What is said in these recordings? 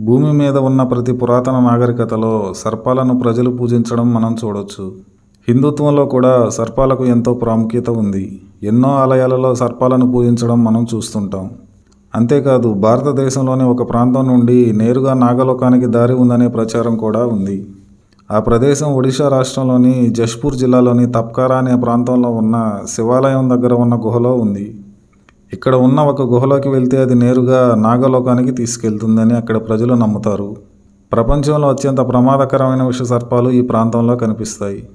భూమి మీద ఉన్న ప్రతి పురాతన నాగరికతలో సర్పాలను ప్రజలు పూజించడం మనం చూడొచ్చు. హిందుత్వంలో కూడా సర్పాలకు ఎంతో ప్రాముఖ్యత ఉంది. ఎన్నో ఆలయాలలో సర్పాలను పూజించడం మనం చూస్తుంటాం. అంతేకాదు భారతదేశంలోని ఒక ప్రాంతం నుండి నేరుగా నాగలోకానికి దారి ఉందనే ప్రచారం కూడా ఉంది. ఆ ప్రదేశం ఒడిశా రాష్ట్రంలోని జష్పూర్ జిల్లాలోని తప్కారా అనే ప్రాంతంలో ఉన్న శివాలయం దగ్గర ఉన్న గుహలో ఉంది. ఇక్కడ ఉన్న ఒక గుహలోకి వెళ్తే అది నేరుగా నాగలోకానికి తీసుకెళ్తుందని అక్కడ ప్రజలు నమ్ముతారు. ప్రపంచంలో అత్యంత ప్రమాదకరమైన విష సర్పాలు ఈ ప్రాంతంలో కనిపిస్తాయి.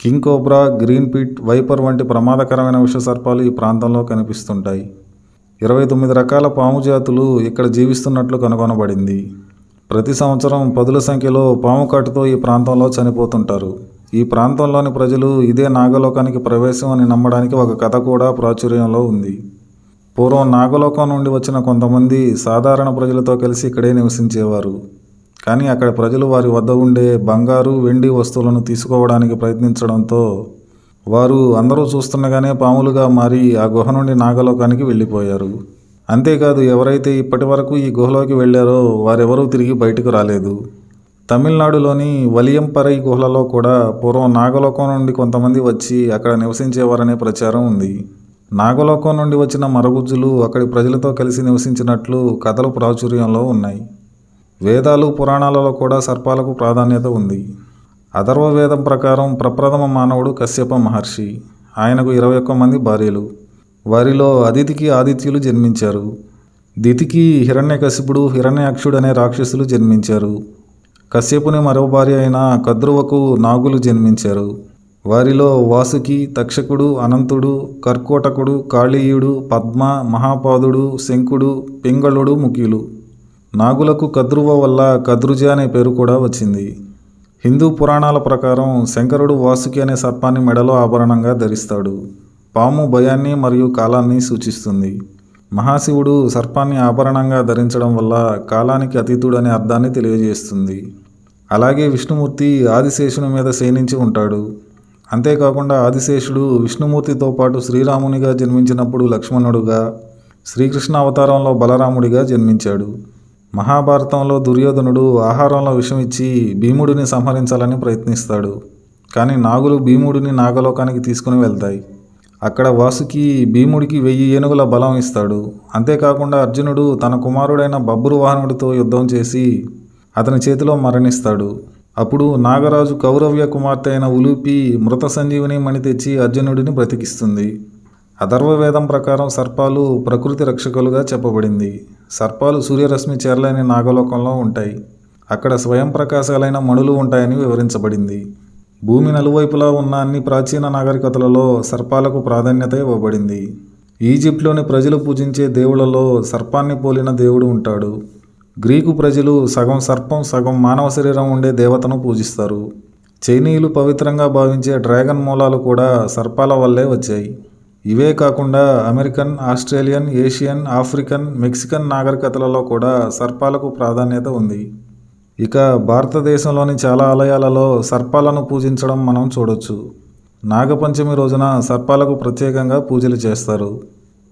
King cobra green pit viper వంటి ప్రమాదకరమైన విష సర్పాలు ఈ ప్రాంతంలో కనిపిస్తుంటాయి. ఇరవై తొమ్మిది రకాల పాము జాతులు ఇక్కడ జీవిస్తున్నట్లు కనుగొనబడింది. ప్రతి సంవత్సరం పదుల సంఖ్యలో పాము కాటుతో ఈ ప్రాంతంలో చనిపోతుంటారు. ఈ ప్రాంతంలోని ప్రజలు ఇదే నాగలోకానికి ప్రవేశం అని నమ్మడానికి ఒక కథ కూడా ప్రాచుర్యంలో ఉంది. పూర్వం నాగలోకం నుండి వచ్చిన కొంతమంది సాధారణ ప్రజలతో కలిసి ఇక్కడే నివసించేవారు. కానీ అక్కడ ప్రజలు వారి వద్ద ఉండే బంగారు వెండి వస్తువులను తీసుకోవడానికి ప్రయత్నించడంతో వారు అందరూ చూస్తుండగానే పాములుగా మారి ఆ గుహ నుండి నాగలోకానికి వెళ్ళిపోయారు. అంతేకాదు ఎవరైతే ఇప్పటి వరకు ఈ గుహలోకి వెళ్ళారో వారెవరూ తిరిగి బయటకు రాలేదు. తమిళనాడులోని వలియంపరై గుహలలో కూడా పూర్వం నాగలోకం నుండి కొంతమంది వచ్చి అక్కడ నివసించేవారనే ప్రచారం ఉంది. నాగలోకం నుండి వచ్చిన మరగుజ్జులు అక్కడి ప్రజలతో కలిసి నివసించినట్లు కథలు ప్రాచుర్యంలో ఉన్నాయి. వేదాలు పురాణాలలో కూడా సర్పాలకు ప్రాధాన్యత ఉంది. అథర్వవేదం ప్రకారం ప్రప్రథమ మానవుడు కశ్యప మహర్షి. ఆయనకు ఇరవై ఒక్క మంది భార్యలు. వారిలో అదితికి ఆదిత్యులు జన్మించారు. దితికి హిరణ్యకశిపుడు హిరణ్యాక్షుడు అనే రాక్షసులు జన్మించారు. కశ్యపుని మరో భార్య అయిన కద్రువకు నాగులు జన్మించారు. వారిలో వాసుకి తక్షకుడు అనంతుడు కర్కోటకుడు కాళీయుడు పద్మ మహాపాదుడు శంకుడు పింగళుడు ముఖ్యులు. నాగులకు కద్రువ వల్ల కద్రుజ అనే పేరు కూడా వచ్చింది. హిందూ పురాణాల ప్రకారం శంకరుడు వాసుకి అనే సర్పాన్ని మెడలో ఆభరణంగా ధరిస్తాడు. పాము భయాన్ని మరియు కాలాన్ని సూచిస్తుంది. మహాశివుడు సర్పాన్ని ఆభరణంగా ధరించడం వల్ల కాలానికి అతీతుడు అనే అర్థాన్ని తెలియజేస్తుంది. అలాగే విష్ణుమూర్తి ఆదిశేషుని మీద శయనించి ఉంటాడు. అంతేకాకుండా ఆదిశేషుడు విష్ణుమూర్తితో పాటు శ్రీరామునిగా జన్మించినప్పుడు లక్ష్మణుడుగా శ్రీకృష్ణ అవతారంలో బలరాముడిగా జన్మించాడు. మహాభారతంలో దుర్యోధనుడు ఆహారంలో విషం ఇచ్చి భీముడిని సంహరించాలని ప్రయత్నిస్తాడు. కానీ నాగులు భీముడిని నాగలోకానికి తీసుకుని వెళ్తాయి. అక్కడ వాసుకి భీముడికి వెయ్యి ఏనుగుల బలం ఇస్తాడు. అంతేకాకుండా అర్జునుడు తన కుమారుడైన బబ్బురు వాహనుడితో యుద్ధం చేసి అతని చేతిలో మరణిస్తాడు. అప్పుడు నాగరాజు కౌరవ్య కుమార్తె అయిన ఉలూపి మృత సంజీవిని మణి తెచ్చి అర్జునుడిని బ్రతికిస్తుంది. అథర్వవేదం ప్రకారం సర్పాలు ప్రకృతి రక్షకులుగా చెప్పబడింది. సర్పాలు సూర్యరశ్మి చేరలేని నాగలోకంలో ఉంటాయి. అక్కడ స్వయం ప్రకాశాలైన మణులు ఉంటాయని వివరించబడింది. భూమి నలువైపులా ఉన్న అన్ని ప్రాచీన నాగరికతలలో సర్పాలకు ప్రాధాన్యత ఇవ్వబడింది. ఈజిప్ట్లోని ప్రజలు పూజించే దేవుళ్ళలో సర్పాన్ని పోలిన దేవుడు ఉంటాడు. గ్రీకు ప్రజలు సగం సర్పం సగం మానవ శరీరం ఉండే దేవతను పూజిస్తారు. చైనీయులు పవిత్రంగా భావించే డ్రాగన్ మూలాలు కూడా సర్పాల వల్లే వచ్చాయి. ఇవే కాకుండా American Australian Asian African Mexican నాగరికతలలో కూడా సర్పాలకు ప్రాధాన్యత ఉంది. ఇక భారతదేశంలోని చాలా ఆలయాలలో సర్పాలను పూజించడం మనం చూడొచ్చు. నాగపంచమి రోజున సర్పాలకు ప్రత్యేకంగా పూజలు చేస్తారు.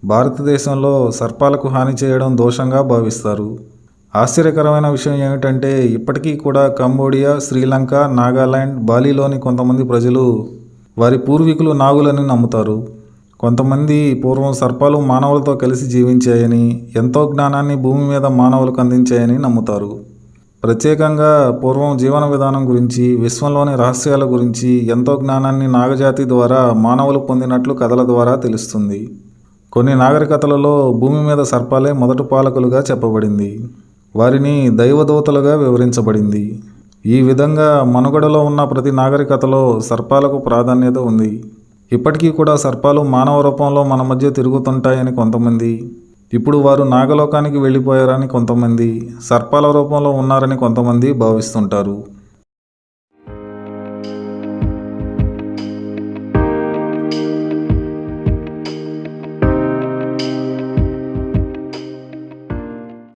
భారతదేశంలో సర్పాలకు హాని చేయడం దోషంగా భావిస్తారు. ఆశ్చర్యకరమైన విషయం ఏమిటంటే ఇప్పటికీ కూడా కంబోడియా శ్రీలంక నాగాలాండ్ బాలీలోని కొంతమంది ప్రజలు వారి పూర్వీకులు నాగులని నమ్ముతారు. కొంతమంది పూర్వం సర్పాలు మానవులతో కలిసి జీవించాయని ఎంతో జ్ఞానాన్ని భూమి మీద మానవులకు అందించాయని నమ్ముతారు. ప్రత్యేకంగా పూర్వం జీవన విధానం గురించి విశ్వంలోని రహస్యాల గురించి ఎంతో జ్ఞానాన్ని నాగజాతి ద్వారా మానవులు పొందినట్లు కథల ద్వారా తెలుస్తుంది. కొన్ని నాగరికతలలో భూమి మీద సర్పాలే మొదటి పాలకులుగా చెప్పబడింది. వారిని దైవదూతలుగా వివరించబడింది. ఈ విధంగా మనుగడలో ఉన్న ప్రతి నాగరికతలో సర్పాలకు ప్రాధాన్యత ఉంది. ఇప్పటికీ కూడా సర్పాలు మానవ రూపంలో మన మధ్య తిరుగుతుంటాయని కొంతమంది. ఇప్పుడు వారు నాగలోకానికి వెళ్ళిపోయారని కొంతమంది. సర్పాల రూపంలో ఉన్నారని కొంతమంది భావిస్తుంటారు.